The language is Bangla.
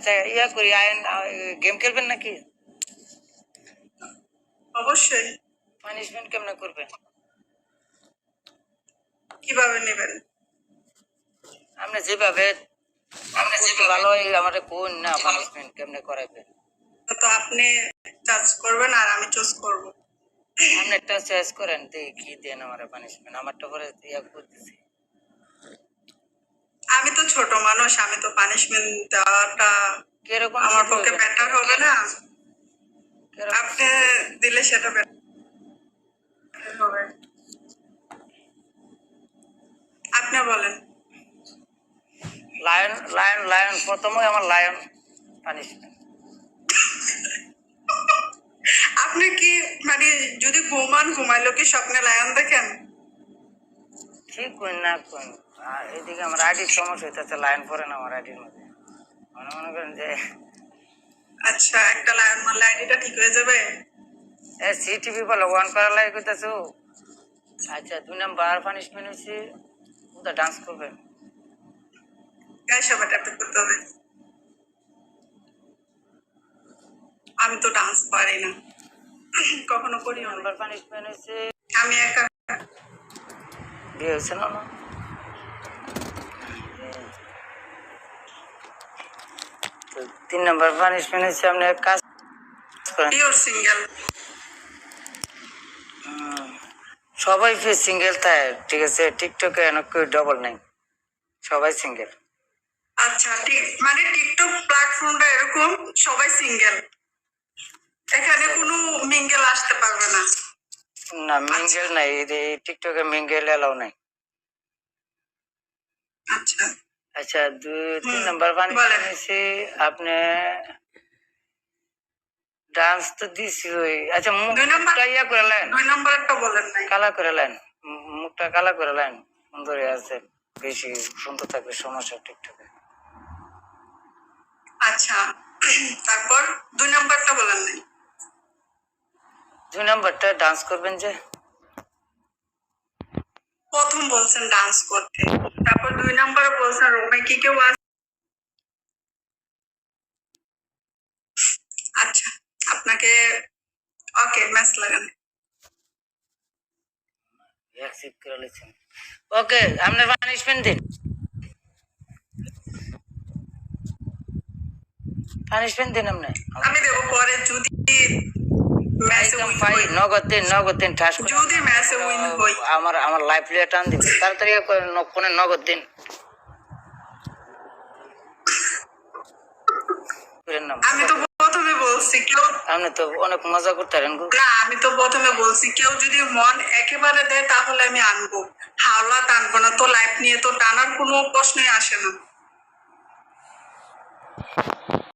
আচ্ছা ইয়া করি আইন গেম খেলবেন নাকি? অবশ্যই। পানিশমেন্ট কেমনে করবেন? কীভাবে নেবেন? আপনি যেভাবে আপনি যেভাবে ভালো হয় আমাদের কোন না পানিশমেন্ট কেমনে করাবেন তো আপনি চার্জ করবেন আর আমি চুজ করব। আপনি একটা চয়েস করেন দেখি দেন আমার পানিশমেন্ট আমারটা পরে ইয়া করতেছি। ছোট মানুষ আমি তো পানিশমেন্ট দেওয়াটা কীরকম আমার পক্ষে? বেটার হবে না। আপনি দিলে সেটা হবে। আপনি বলেন। লায়ন লায়ন লায়ন প্রথমে আমার লায়ন পানিশমেন্ট আপনি কি মানে যদি ঘুমান ঘুমাইলো কি স্বপ্নে লায়ন দেখেন? ঠিক কই না কোন। আর এদিকে আমার আইডির সমস্যা হইতেছে লাইন পরে না আমার আইডির মধ্যে। মনে মনে করেন যে আচ্ছা একটা লায়ন মারলে আইডিটা ঠিক হয়ে যাবে? এ সিটিভি বলে ওয়ান করার লাগে কইতেছে? আচ্ছা দুই নাম্বার পানিশমেন্ট হয়েছে ওটা ডান্স করবেন গায়ে সবাই ট্যাপে করতে হবে। আমি তো ডান্স পারি না। কখনো করি না। নাম্বার পানিশমেন্ট হয়েছে আমি একা। বিয়ে হয়েছে না? তিন নাম্বার পানিশমেন্ট হচ্ছে আপনি কাজ করেন। সবাই ফির সিঙ্গেল থাকে ঠিক আছে? টিকটকে অনেক ডবল নাই। সবাই সিঙ্গেল আচ্ছা ঠিক মানে টিকটক প্ল্যাটফর্মটা এরকম সবাই সিঙ্গেল এখানে কোনো মিঙ্গেল আসতে পারবে না। না মিঙ্গেল নাই এই টিকটকে মিঙ্গেল এলাও নাই আচ্ছা আচ্ছা দুই তিন নাম্বার পানি বলেন। নিয়েছি আপনি ডান্স তো দিছি ওই আচ্ছা মুখটা ইয়া করে দুই নম্বরটা বলেন কালা করে লাইন মুখটা কালা করে লাইন সুন্দর হয়ে আছে বেশি সুন্দর থাকবে সমস্যা টিকটকে আচ্ছা তারপর দুই নম্বরটা বলেন নাই দুই নাম্বারটা ডান্স করবেন যে। প্রথম বলছেন ডান্স করতে তারপর দুই নম্বরে বলছেন রোমে কি কেউ আছে আচ্ছা আপনাকে ওকে ম্যাচ লাগান। অ্যাকসেপ্ট করে লিখছেন ওকে আপনার পানিশমেন্ট দিন। পানিশমেন্ট দিন আপনি। আমি দেবো পরে যদি ম্যাচে একদম উইন নগদ দিন নগদ দিন ঠাস যদি ম্যাচে উইন হই। আমার আমার লাইফ লিয়ে টান দিন তাড়াতাড়ি করে নগদ দিন। আমি তো প্রথমে বলছি কেউ আপনি তো অনেক মজা করতে পারেন না আমি তো প্রথমে বলছি কেউ যদি মন একেবারে দেয় তাহলে আমি আনব। হাওলা টানবো না। তো লাইফ নিয়ে তো টানার কোনো প্রশ্নই আসে না।